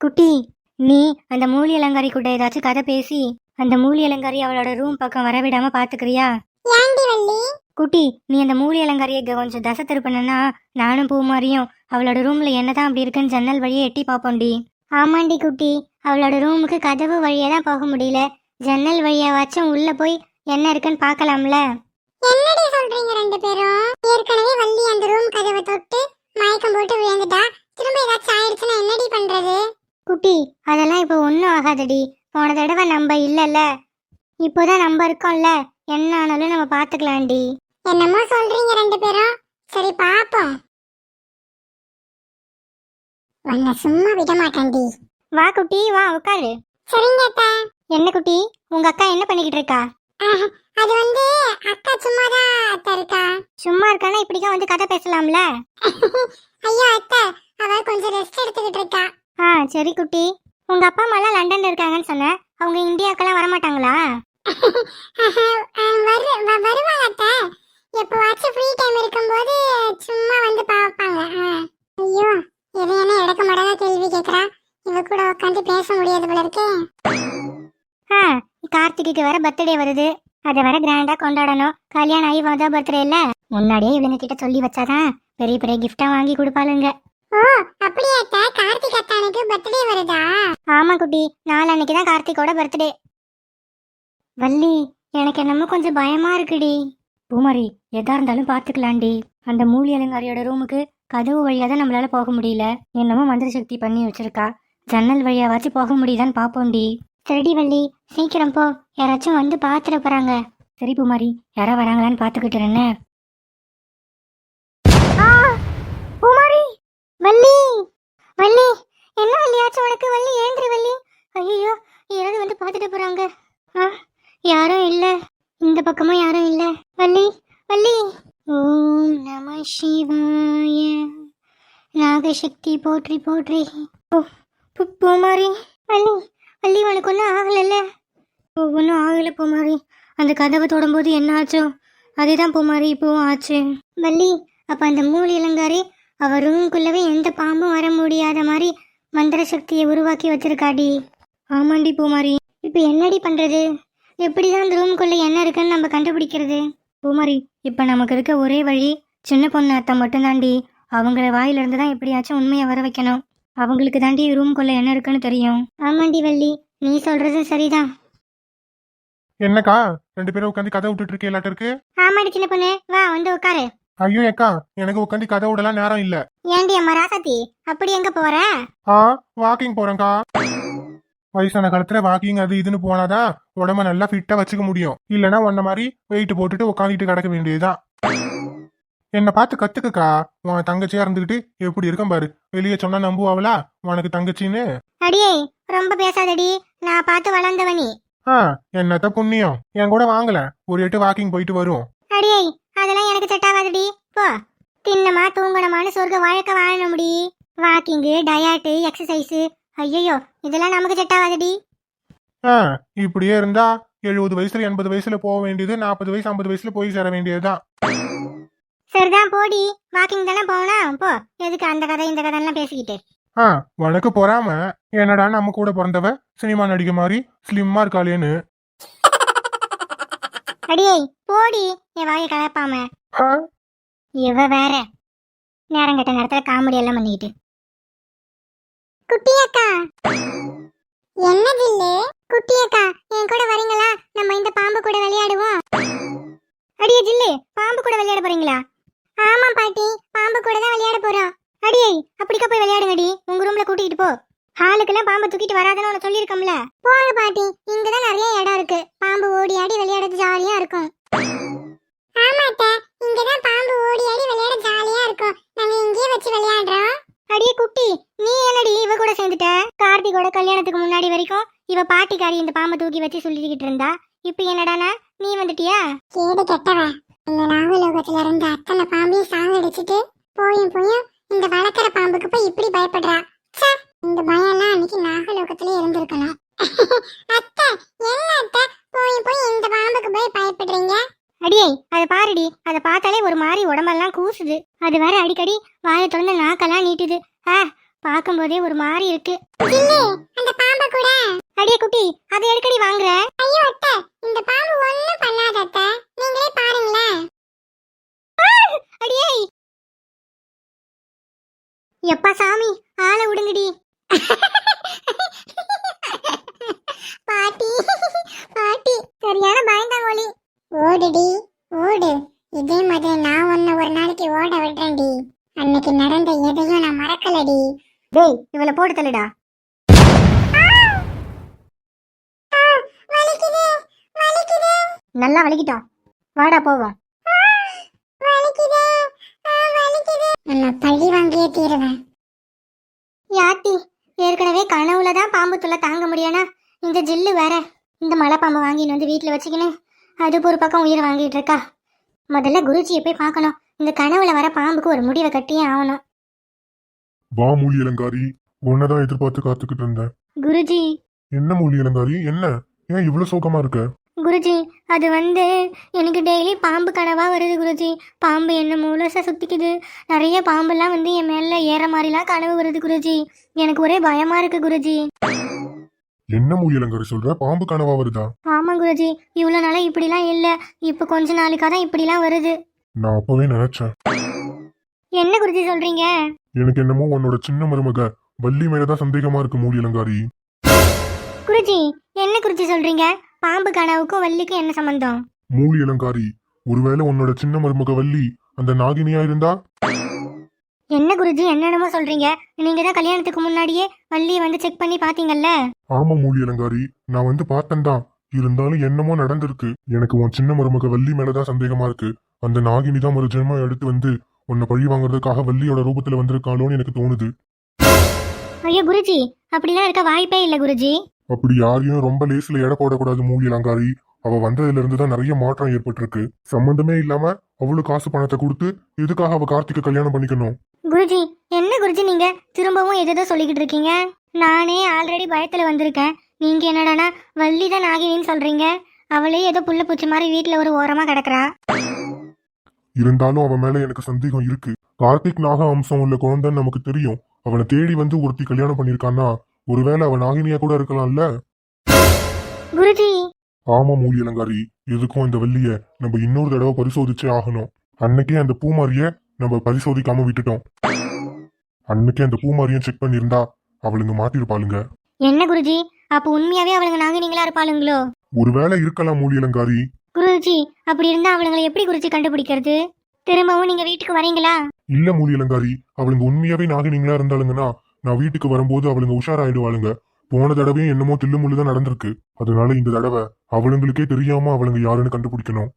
குட்டி நீ அந்த மூலி அலங்காரி கூட ஏதாச்சும் கதை பேசி அந்த மூலி அலங்காரி அவளோட ரூம் பக்கம் வரவிடாம பாத்துக்கிறியா? குட்டி நீ அந்த மூலி அலங்காரியை கொஞ்சம் தசை திருப்பினா நானும் பூமாரியும் அவளோட ரூம்ல என்னதான் அப்படி இருக்குன்னு ஜன்னல் வழியே எட்டி பார்ப்போம்டி. ஆமாண்டி குட்டி அவளோட ரூமுக்கு கதவு வழியா தான் போக முடியல. ஜன்னல் வழியாவாச்சும் உள்ள போய் என்ன இருக்குன்னு பார்க்கலாம்ல. என்னடி சொல்றீங்க ரெண்டு பேரும்? ஏற்கனவே வள்ளி அந்த ரூம் கதவை தொட்டு மயக்கம் போட்டு விழுந்துட்டா திரும்ப ஏதாச்சும் ஆயிடுச்சுன்னா என்னடி பண்றது குட்டி அதெல்லாம் இப்போ ஒன்றும் ஆகாதடி. போன தடவை நம்ம இல்லைல்ல. இப்போதான் நம்ம இருக்கோம்ல. என்ன ஆனாலும் நம்ம பார்த்துக்கலாம்டி. என்னமோ சொல்றீங்க ரெண்டு பேரும். சரி பாப்போம் உன்னை சும்மா விட மாட்டேன்டி. வா குட்டி வா உட்காரு. சரிங்க அத்தா. என்ன குட்டி? உங்க அக்கா என்ன பண்ணிக்கிட்டு இருக்கா? ஆஹ், அது வந்து அக்கா சும்மா தான் அத்தா இருக்கா. சும்மா இருக்கானா? இப்படிக்கா வந்து கதை பேசலாம்ல? ஐயோ அத்தை அவ கொஞ்சம் ரெஸ்ட் எடுத்துக்கிட்டு இருக்கா. ஆ சரி குட்டி. உங்க அப்பா அம்மாலாம் லண்டன்ல இருக்காங்கன்னு சொன்ன அவங்க இந்தியாக்கெல்லாம் வரு வ- வருவாங்க எப்பவாச்சும் ஃப்ரீ டைம் இருக்கும்போது சும்மா வந்து பார்ப்பாங்க. ஐயோ இது என்ன இடக்க மாட்டாத கேள்வி கேக்குறா. இவ கூட உட்காந்து பேச முடியாது போல இருக்கே. ஆ கார்த்திகைக்கு வேற பர்த்டே வருது. அதை வேற கிராண்டா கொண்டாடணும். கல்யாணம் ஆகி வந்தா பர்த்டே இல்ல? முன்னாடியே இவங்க கிட்ட சொல்லி வச்சாதான் பெரிய பெரிய கிஃப்டா வாங்கி கொடுப்பாளுங்க. ஓ அப்படியே அத்தை கார்த்திக் அத்தானுக்கு பர்த்டே வருதா? ஆமா குட்டி நாளன்னைக்கு தான் கார்த்திகோட பர்த்டே வள்ளி எனக்கு என்னமோ கொஞ்சம் பயமா இருக்குடி. பூமாரி எதா இருந்தாலும் பாத்துக்கலாம்டி அந்த மூலி அலங்காரியோட ரூமுக்கு கதவு வழியா தான் நம்மளால போக முடியல. என்னமோ மந்திர சக்தி பண்ணி வச்சிருக்கா. ஜன்னல் வழியாவாச்சும் போக முடியுதான்னு பாப்போம்டி. சரிடி வள்ளி சீக்கிரம் போ. யாராச்சும் வந்து பாத்துட போறாங்க. சரி பூமாரி யாரா வராங்களான்னு பாத்துக்கிட்டு இருந்தேன் பூமாரி வள்ளி வள்ளி என்ன வள்ளியாச்சும் உனக்கு? வள்ளி ஏந்திரி வள்ளி. ஐயோ யாராவது வந்து பார்த்துட்டு போறாங்க. ஆ யாரும் இல்ல. இந்த பக்கமும் யாரும் இல்ல. வள்ளி வள்ளி. ஓம் நம சிவாய. நாகசக்தி போற்றி போற்றி. ஓ, பு- பூமாரி. வள்ளி வள்ளி உனக்கு ஒன்றும் ஆகலைல்ல? ஓ ஒன்றும் ஆகலை பூமாரி. அந்த கதவை தொடும்போது என்ன ஆச்சோ அதே தான் பூமாரி இப்போவும் ஆச்சு. வள்ளி அப்போ அந்த மூலி இளங்காரி அவ ரூம்குள்ளவே எந்த பாம்பும் வர முடியாத மாதிரி மந்திர சக்தியை உருவாக்கி வச்சிருக்காடி. ஆமாண்டி பூமாரி. இப்போ என்னடி பண்றது? எப்படிதான் அந்த ரூம்குள்ள என்ன இருக்குன்னு நம்ம கண்டுபிடிக்கிறது? பூமாரி இப்போ நமக்கு இருக்க ஒரே வழி சின்ன பொண்ணு அத்தை மட்டும்தாண்டி. அவங்கள வாயிலிருந்து தான் எப்படியாச்சும் உண்மையை வர வைக்கணும். அவங்களுக்கு தாண்டி ரூம்குள்ள என்ன இருக்குன்னு தெரியும். ஆமாண்டி வள்ளி நீ சொல்றது சரிதான். என்னக்கா? ரெண்டு பேரும் உட்காந்து கதை விட்டுட்டு இருக்கே இருக்கு? ஆமாடி சின்ன பொண்ணு வா வந்து உட்காரு. ஐயோ அக்கா எனக்கு உட்காந்து கதை விடலாம் நேரம் இல்ல. ஏண்டி அம்மா ராசாத்தி அப்படி எங்க போற? ஆ வாக்கிங் போறேன்க்கா. வயசான காலத்துல வாக்கிங் அது இதுன்னு போனாதான் உடம்ப நல்லா ஃபிட்டா வச்சுக்க முடியும். இல்லனா உன்ன மாதிரி வெயிட் போட்டுட்டு உட்காந்துட்டு கிடக்க வேண்டியதுதான். என்ன பார்த்து கத்துக்கக்கா உன் தங்கச்சியா இருந்துகிட்டு எப்படி இருக்கும் பாரு. வெளியே சொன்னா நம்புவாங்களா உனக்கு தங்கச்சின்னு? அடியே ரொம்ப பேசாதடி நான் பார்த்து வளர்ந்தவனி. ஆ என்னத்த புண்ணியம். என் கூட வாங்கல. ஒரு எட்டு வாக்கிங் போயிட்டு வரும். அடியே அதெல்லாம் எனக்கு செட் ஆகாதுடி. போ. தின்னமா தூங்கணுமான்னு சொர்க்க வாழ்க்கை வாழணும் முடி வாக்கிங்கு டயாட்டு எக்ஸசைஸு ஐயோ இதெல்லாம் நமக்கு செட் ஆகாதுடி. ஆ இப்படியே இருந்தா எழுபது வயசுல எண்பது வயசுல போக வேண்டியது நாற்பது வயசு ஐம்பது வயசுல போய் சேர வேண்டியதுதான் சரிதான் போடி. வாக்கிங் தானே போகணும். போ. எதுக்கு அந்த கதை இந்த கதைலாம் பேசிக்கிட்டு. ஆ உனக்கு பொறாம என்னடா நம்ம கூட பிறந்தவ சினிமா நடிகை மாதிரி ஸ்லிம்மா இருக்காளேன்னு அடியே போடி. என் வாயை கலப்பாம. இவ வேற. நேரம் கெட்ட நேரத்துல காமெடி எல்லாம் பண்ணிக்கிட்டு. குட்டி அக்கா என்ன ஜில்லு? குட்டி அக்கா என் கூட வரீங்களா நம்ம இந்த பாம்பு கூட விளையாடுவோம். அடியே ஜில்லு பாம்பு கூட விளையாட போறீங்களா? ஆமா பாட்டி பாம்பு கூட தான் விளையாட போறோம். அடியே அப்படிக்கா போய் விளையாடுங்கடி. உங்க ரூம்ல கூட்டிட்டு போ. ஹாலுக்கெல்லாம் பாம்பை தூக்கிட்டு வராதுன்னு உனக்கு சொல்லியிருக்கோம்ல. போங்க பாட்டி இங்கதான் நிறைய இடம் இருக்கு. பாம்பு ஓடி ஆடி விளையாடுறது ஜாலியா இருக்கும். ஆமா அத்தை இங்கதான் பாம்பு ஓடி ஆடி விளையாட ஜாலியா இருக்கும். நாங்க இங்கேயே வச்சு விளையாடுறோம். அடியே குட்டி நீ என்னடி இவ கூட சேர்ந்துட்ட? கார்த்திகோட கல்யாணத்துக்கு முன்னாடி வரைக்கும் இவ பாட்டிக்காரி இந்த பாம்பை தூக்கி வச்சு சொல்லிக்கிட்டு இருந்தா. இப்போ என்னடானா நீ வந்துட்டியா? கேடு கெட்டவ. இந்த நாகலோகத்துல இருந்த அத்தனை பாம்பையும் சாகடிச்சிட்டு போயும் போயும் இந்த வளர்க்குற பாம்புக்கு போய் இப்படி பயப்படுறா ச்சே இந்த பயம் எல்லாம் அன்னைக்கு நாகலோகத்திலே இருந்திருக்கணும் அத்தை என்ன அத்தை போய் போய் இந்த பாம்புக்கு போய் பயப்படுறீங்க அடியே அதை பாருடி அதை பார்த்தாலே ஒரு மாதிரி உடம்பெல்லாம் கூசுது அது வேற அடிக்கடி வாயை திறந்து நாக்கெல்லாம் நீட்டுது ஆ பார்க்கும்போதே ஒரு மாதிரி இருக்கு. அந்த பாம்பை கூட. அடியே குட்டி அதை எடுக்கடி வாங்குற? ஐயோ அத்தை இந்த பாம்பு ஒண்ணும் பண்ணாத அத்தை. நீங்களே பாருங்களேன். அடியே. எப்பா சாமி ஆளை விடுங்கடி. பாட்டி பாட்டி சரியான பயந்தாங்கோலி ஓடுடி ஓடு. இதே மாதிரி நான் உன்னை ஒரு நாளைக்கு ஓட விடுறேன்டி. அன்னைக்கு நடந்த எதையும் நான் மறக்கலடி. டேய் இவளை போட்டு தள்ளுடா. நல்லா வலிக்கிட்டோம். வாடா போவோம். உன்னை பழி வாங்கியே தீருவேன். யாத்தி ஏற்கனவே கனவுல தான் பாம்பு தொல்லை தாங்க முடியானா? இந்த ஜில்லு வேற. இந்த மலை பாம்பு வாங்கின்னு வந்து வீட்டில் வச்சுக்கின்னு அது ஒரு பக்கம் உயிரை வாங்கிட்டு இருக்கா. முதல்ல குருஜியை போய் பார்க்கணும். இந்த கனவுல வர பாம்புக்கு ஒரு முடிவை கட்டியே ஆகணும். வா மூலி அலங்காரி. உன்னதான் எதிர்பார்த்து காத்துக்கிட்டு இருந்தேன். குருஜி. என்ன மூலி அலங்காரி? என்ன? ஏன் இவ்வளவு சோகமா இருக்க? குருஜி அது வந்து எனக்கு டெய்லி பாம்பு கனவா வருது குருஜி. பாம்பு என்ன முழுசா சுத்திக்குது. நிறைய பாம்பெல்லாம் வந்து என் மேல ஏற மாதிரிலாம் கனவு வருது குருஜி. எனக்கு ஒரே பயமா இருக்கு குருஜி. என்ன மூலி அலங்காரி சொல்ற? பாம்பு கனவா வருதா? ஆமா குருஜி இவ்வளோ நாளா இப்படிலாம் இல்லை. இப்போ கொஞ்ச நாளுக்காக தான் இப்படிலாம் வருது. நான் அப்பவே நினைச்சேன். என்ன குருஜி சொல்றீங்க? எனக்கு என்னமோ உன்னோட சின்ன மருமக வள்ளி மேலதான் சந்தேகமா இருக்கு மூலி அலங்காரி. குருஜி என்ன குருஜி சொல்றீங்க? பாம்பு கனவுக்கும் வள்ளிக்கும் என்ன சம்பந்தம்? மூலி அலங்காரி ஒருவேளை உன்னோட சின்ன மருமக வள்ளி அந்த நாகினியா இருந்தா? என்ன குருஜி என்னென்னமோ சொல்றீங்க? நீங்க தான் கல்யாணத்துக்கு முன்னாடியே வள்ளியை வந்து செக் பண்ணி பாத்தீங்கல்ல? ஆமா மூலி அலங்காரி நான் வந்து பார்த்தேன்தான். இருந்தாலும் என்னமோ நடந்திருக்கு. எனக்கு உன் சின்ன மருமக வள்ளி மேலதான் சந்தேகமா இருக்கு. அந்த நாகினி தான் ஒரு ஜென்மம் எடுத்து வந்து உன்னை பழி வாங்குறதுக்காக வள்ளியோட ரூபத்துல வந்திருக்காளோன்னு எனக்கு தோணுது. ஐயோ குருஜி அப்படிலாம் இருக்க வாய்ப்பே இல்லை குருஜி. அப்படி யாரையும் ரொம்ப லேசில் எடை போடக்கூடாது மூலி அலங்காரி. அவ வந்ததுல இருந்து தான் நிறைய மாற்றம் ஏற்பட்டிருக்கு. சம்பந்தமே இல்லாம அவ்வளவு காசு பணத்தை கொடுத்து எதுக்காக அவ கார்த்திகை கல்யாணம் பண்ணிக்கணும்? குருஜி என்ன குருஜி நீங்க? திரும்பவும் எதோ சொல்லிக்கிட்டு இருக்கீங்க? நானே ஆல்ரெடி பயத்துல வந்திருக்கேன். நீங்க என்னடானா வள்ளி தான் நாகினின்னு சொல்றீங்க. அவளே ஏதோ புள்ள பூச்சி மாதிரி வீட்டுல ஒரு ஓரமா கிடக்குறா. இருந்தாலும் அவன் மேல எனக்கு சந்தேகம் இருக்கு. கார்த்திக் நாக அம்சம் உள்ள குழந்தைன்னு நமக்கு தெரியும். அவனை தேடி வந்து ஒருத்தி கல்யாணம் பண்ணிருக்கான்னா ஒருவேளை அவன் நாகினியா கூட இருக்கலாம்ல? குருஜி. ஆமா மூலி அலங்காரி. எதுக்கும் இந்த வெள்ளிய நம்ம இன்னொரு தடவை பரிசோதிச்சே ஆகணும். அன்னைக்கே அந்த பூமாரிய நம்ம பரிசோதிக்காம விட்டுட்டோம். அன்னைக்கே அந்த பூமாரியும் செக் பண்ணியிருந்தா அவளுங்க மாட்டிருப்பாளுங்க என்ன குருஜி? அப்ப உண்மையாவே அவளுங்க நாகினிங்களா இருப்பாளுங்களோ? ஒருவேளை இருக்கலாம் மூலி அலங்காரி. குருஜி அப்படி இருந்தா அவளுங்களை எப்படி குருஜி கண்டுபிடிக்கிறது? திரும்பவும் நீங்க வீட்டுக்கு வரீங்களா? இல்ல மூலி அலங்காரி அவளுங்க உண்மையாவே நாகினிங்களா இருந்தாளுங்கன்னா நான் வீட்டுக்கு வரும்போது அவளுங்க உஷாராயிடுவாளுங்க. போன தடவையும் என்னமோ தில்லுமுள்ளு தான் நடந்திருக்கு. அதனால இந்த தடவை அவளுங்களுக்கே தெரியாம அவளுங்க யாருன்னு கண்டுபிடிக்கணும்.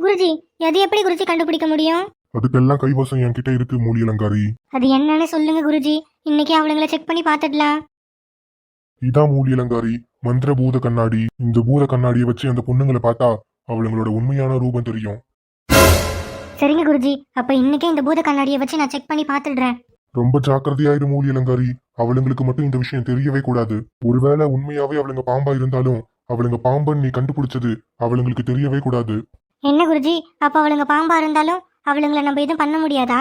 குருஜி எது எப்படி குருஜி கண்டுபிடிக்க முடியும்? அதுக்கெல்லாம் கைவசம் என்கிட்ட இருக்கு மூலி அலங்காரி. அது என்னன்னு சொல்லுங்க குருஜி. இன்னைக்கு அவளுங்களை செக் பண்ணி பார்த்துடலாம் இதான் மூலி அலங்காரி. மந்திர பூத கண்ணாடி. இந்த பூத கண்ணாடியை வச்சு அந்த பொண்ணுங்களை பார்த்தா அவளுங்களோட உண்மையான ரூபம் தெரியும். சரிங்க குருஜி. அப்ப இன்னைக்கே இந்த பூத கண்ணாடியை வச்சு நான் செக் பண்ணி பார்த்துடுறேன். ரொம்ப ஜாக்கிரதையாயிரு மூலி அலங்காரி. அவளுங்களுக்கு மட்டும் இந்த விஷயம் தெரியவே கூடாது. ஒருவேளை உண்மையாவே அவளுங்க பாம்பா இருந்தாலும் அவளுங்க பாம்பன் நீ கண்டுபிடிச்சது அவளுங்களுக்கு தெரியவே கூடாது. என்ன குருஜி? அப்ப அவளுங்க பாம்பா இருந்தாலும் அவளுங்களை நம்ம எதுவும் பண்ண முடியாதா?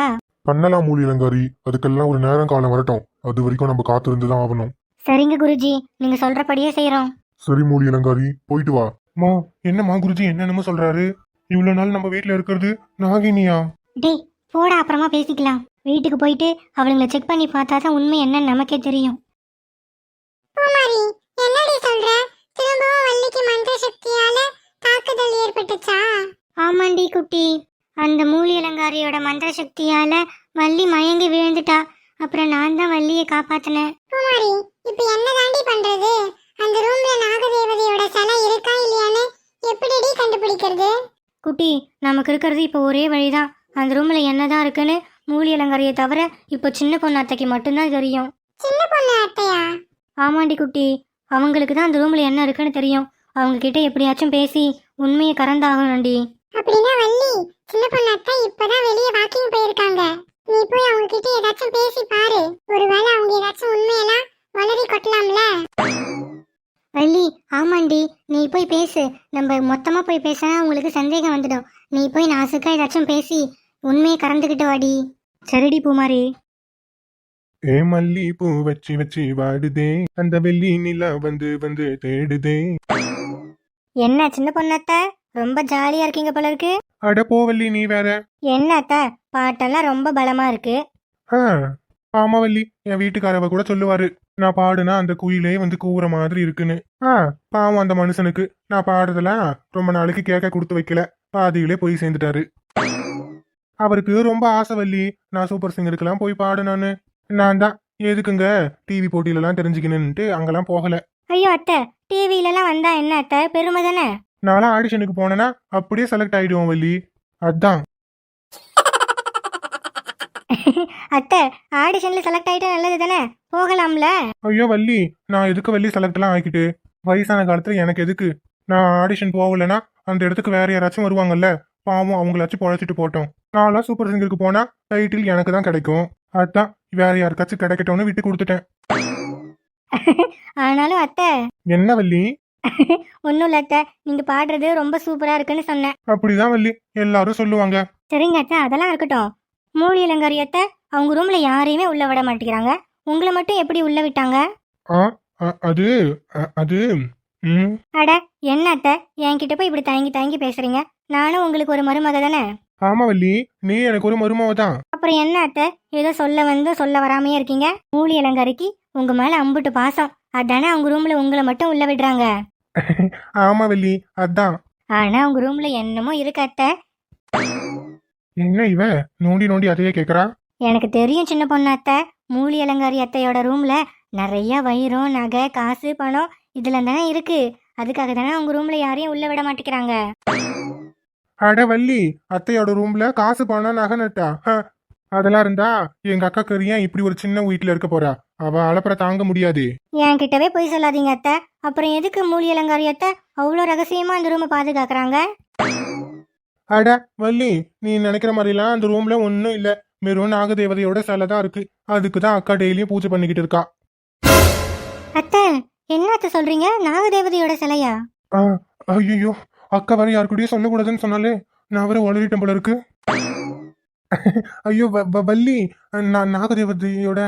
பண்ணலாம் மூலி அலங்காரி. அதுக்கெல்லாம் ஒரு நேரம் காலம் வரட்டும். அது வரைக்கும் நம்ம காத்திருந்து தான் ஆகணும். சரிங்க குருஜி நீங்க சொல்றபடியே செய்யறோம் சரி மூலி அலங்காரி போயிட்டு வா. மா என்னம்மா குருஜி என்னென்னமோ சொல்றாரு? இவ்வளவு நாள் நம்ம வீட்ல இருக்கிறது நாகினியா? டேய் போடா அப்புறமா பேசிக்கலாம். வீட்டுக்கு போயிட்டு அவளுங்களை செக் பண்ணி பார்த்தா தான் உண்மை என்னன்னு நமக்கே தெரியும். பூமாரி என்னடி சொல்ற? திரும்பவும் வள்ளிக்கு மந்திர சக்தியால தாக்குதல் ஏற்பட்டுச்சா? ஆமாண்டி குட்டி. அந்த மூலி அலங்காரியோட மந்திர சக்தியால வள்ளி மயங்கி விழுந்துட்டா. அப்புறம் நான் தான் வள்ளியை காப்பாத்தினேன். பூமாரி இப்ப என்ன தாண்டி பண்றது? அந்த ரூம்ல நாகதேவதையோட சிலை இருக்கா இல்லையான்னு எப்படிடி கண்டுபிடிக்கிறது? குட்டி நமக்கு இருக்கிறது இப்போ ஒரே வழிதான். அந்த ரூம்ல என்னதான் இருக்குன்னு மூலி அலங்காரியை தவிர இப்போ சின்ன பொண்ணு அத்தைக்கு மட்டும்தான் தெரியும். சின்ன பொண்ணு அத்தையா? ஆமாண்டி குட்டி. அவங்களுக்கு தான் அந்த ரூம்ல என்ன இருக்குன்னு தெரியும். அவங்க கிட்ட எப்படியாச்சும் பேசி உண்மையை கறந்தாகணும்டி. அப்படின்னா வள்ளி சின்ன பொண்ணு அத்தை இப்பதான் வெளியே வாக்கிங் போயிருக்காங்க. நீ போய் அவங்க கிட்ட ஏதாச்சும் பேசி பாரு. ஒருவேளை அவங்க ஏதாச்சும் உண்மையெல்லாம் வளரி கொட்டலாம்ல? வள்ளி ஆமாண்டி. நீ போய் பேசு. நம்ம மொத்தமா போய் பேசினா உங்களுக்கு சந்தேகம் வந்துடும். நீ போய் நாசுக்கா ஏதாச்சும் பேசி உண்மையை கறந்துக்கிட்டு வாடி. சரிடி பூமாரி. ஏ மல்லி பூ வச்சு வச்சு வாடுதே. அந்த வெள்ளி நிலா வந்து வந்து தேடுதே. என்ன சின்ன பொண்ணத்த? ரொம்ப ஜாலியா இருக்கீங்க போல இருக்கு. அட போவல்லி நீ வேற. என்னத்த பாட்டெல்லாம் ரொம்ப பலமா இருக்கு. ஆ, ஆமா வள்ளி என் வீட்டுக்காரவ கூட சொல்லுவாரு. நான் பாடுனா அந்த குயிலே வந்து கூவுற மாதிரி இருக்குன்னு. ஆ பாவம் அந்த மனுஷனுக்கு. நான் பாடுறதெல்லாம் ரொம்ப நாளைக்கு கேட்க கொடுத்து வைக்கல. பாதியிலே போய் சேர்ந்துட்டாரு. அவருக்கு ரொம்ப ஆசை வள்ளி. நான் சூப்பர் சிங்கருக்கெல்லாம் போய் பாடுனான்னு நான் தான். எதுக்குங்க? டிவி போட்டியிலலாம் தெரிஞ்சுக்கணுன்ட்டு அங்கெல்லாம் போகல. ஐயோ அத்தை. டிவிலலாம் வந்தா என்ன அத்தை? பெருமை தானே? நான்லாம் ஆடிஷனுக்கு போனேன்னா அப்படியே செலக்ட் ஆயிடுவோம் வள்ளி. அதான். அத்தை ஆடிஷன்ல செலக்ட் ஆயிட்டா நல்லது தானே? போகலாம்ல. ஐயோ வள்ளி நான் எதுக்கு வள்ளி செலக்ட்லாம் ஆக்கிட்டு? வயசான காலத்துல எனக்கு எதுக்கு? நான் ஆடிஷன் போகலைன்னா அந்த இடத்துக்கு வேற யாராச்சும் வருவாங்கல்ல? பாவம் அவங்களாச்சும் பொழைச்சிட்டு போட்டோம். நான்லாம் சூப்பர் சிங்கருக்கு போனா டைட்டில் எனக்கு தான் கிடைக்கும். அதான் வேற யாருக்காச்சும் கிடைக்கட்டும்னு விட்டு கொடுத்துட்டேன். ஆனாலும் அத்தை. என்ன வள்ளி? ஒன்றும் இல்ல அத்தை. நீங்க பாடுறது ரொம்ப சூப்பரா இருக்குன்னு சொன்னேன். அப்படிதான் வள்ளி எல்லாரும் சொல்லுவாங்க. சரிங்க அத்தை அதெல்லாம் இருக்கட்டும். மூலி இளங்காரி அத்தை அவங்க ரூம்ல யாரையுமே உள்ள விட மாட்டேங்கிறாங்க. உங்களை மட்டும் எப்படி உள்ள விட்டாங்க? அது அது அட என்ன அத்தை? என்கிட்ட போய் இப்படி தயங்கி தயங்கி பேசுறீங்க? நானும் உங்களுக்கு ஒரு மருமக தானே? ஆமா வள்ளி நீ எனக்கு ஒரு மருமாவ தான். அப்புறம் என்ன அத்தை? ஏதோ சொல்ல வந்து சொல்ல வராமையே இருக்கீங்க. மூலி இளங்காரிக்கு உங்க மேல அம்புட்டு பாசம். அதானே அவங்க ரூம்ல உங்களை மட்டும் உள்ள விடுறாங்க. ஆமா வள்ளி அதான். ஆனா உங்க ரூம்ல என்னமோ இருக்கு அத்தை. என்ன இவ? நோண்டி நோண்டி அதையே கேக்குறா? எனக்கு தெரியும் சின்ன பொண்ணு அத்தை. மூலி அலங்காரி அத்தையோட ரூம்ல நிறைய வைரம் நகை காசு பணம் இதுல தானே இருக்கு. அதுக்காக தானே உங்க ரூம்ல யாரையும் உள்ள விட மாட்டேங்கிறாங்க. அட வள்ளி அத்தையோட ரூம்ல காசு பணம் நகை நட்டா. அதெல்லாம் இருந்தா எங்க அக்கா கறியா இப்படி ஒரு சின்ன வீட்டுல இருக்க போறா? அவ அலப்பற தாங்க முடியாது. என் கிட்டவே போய் சொல்லாதீங்க அத்தை. அப்புறம் எதுக்கு மூலி அலங்காரி அத்தை அவ்வளோ ரகசியமா அந்த ரூமை பாதுகாக்கறாங்க? அட வள்ளி நீ நினைக்கிற மாதிரிலாம் அந்த ரூம்ல ஒன்னும் இல்ல. வெறும் நாகதேவதையோட சிலை தான் இருக்கு. அதுக்கு தான் அக்கா டெய்லியும் பூஜை பண்ணிக்கிட்டு இருக்கா. அத்தை என்ன அத்தை சொல்றீங்க? நாகதேவதையோட சிலையா? ஐயோ அக்கா வர யாருக்கூடயும் சொல்லக்கூடாதுன்னு சொன்னாலே நான் வர உளறிட்டேன் போல இருக்கு. ஐயோ வள்ளி நான் நாகதேவதையோட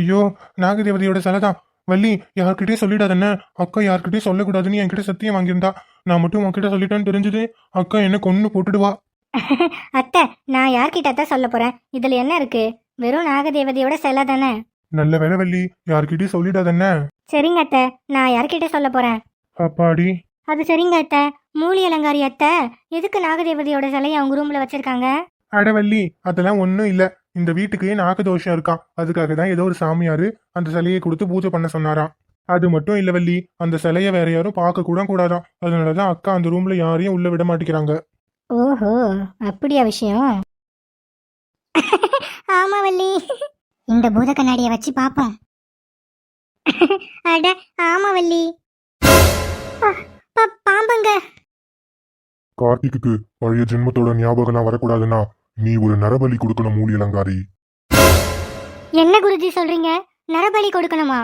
ஐயோ நாகதேவதையோட சிலை தான். வள்ளி யார்கிட்டயும் சொல்லிடாதண்ணே. அக்கா யார்கிட்டயும் சொல்லக்கூடாதுன்னு என்கிட்ட சத்தியம் வாங்கியிருந்தா. நான் மட்டும் உன்கிட்ட சொல்லிட்டேன்னு தெரிஞ்சது அக்கா என்ன கொன்னு போட்டுடுவா. அத்தை நான் யார்கிட்ட அத்தை சொல்ல போறேன்? இதுல என்ன இருக்கு? வெறும் நாகதேவதையோட சிலை தானே? நல்ல வேலை வள்ளி. யார்கிட்டயும் சொல்லிடாதண்ணே சரிங்க அத்தை நான் யார்கிட்ட சொல்ல போறேன்? அப்பாடி. அது சரிங்க அத்தை. மூலி அலங்காரி அத்தை எதுக்கு நாகதேவதையோட சிலையை அவங்க ரூம்ல வச்சிருக்காங்க? அடவள்ளி அதெல்லாம் ஒன்றும் இல்லை. இந்த வீட்டுக்கு நாகதோஷம் இருக்கான் அதுக்காக தான் ஏதோ ஒரு சாமியாரு அந்த சிலையை கொடுத்து பூஜை பண்ண சொன்னாராம். அது மட்டும் இல்ல வள்ளி அந்த சிலையை வேற யாரும் பார்க்க கூட கூடாதாம் அதனாலதான் அக்கா அந்த ரூம்ல யாரையும் உள்ள விட மாட்டேங்கிறாங்க. ஓஹோ அப்படியா விஷயம்? ஆமா வள்ளி. இந்த பூத கண்ணாடிய வச்சு பாப்போம் அட ஆமா வள்ளி. பாம்புங்க. கார்த்திக்கு பழைய ஜென்மத்தோட ஞாபகம்லாம் வரக்கூடாதுன்னா நீ ஒரு நரபலி கொடுக்கணும் மூலி அலங்காரி என்ன குருஜி சொல்றீங்க? நரபலி கொடுக்கணுமா?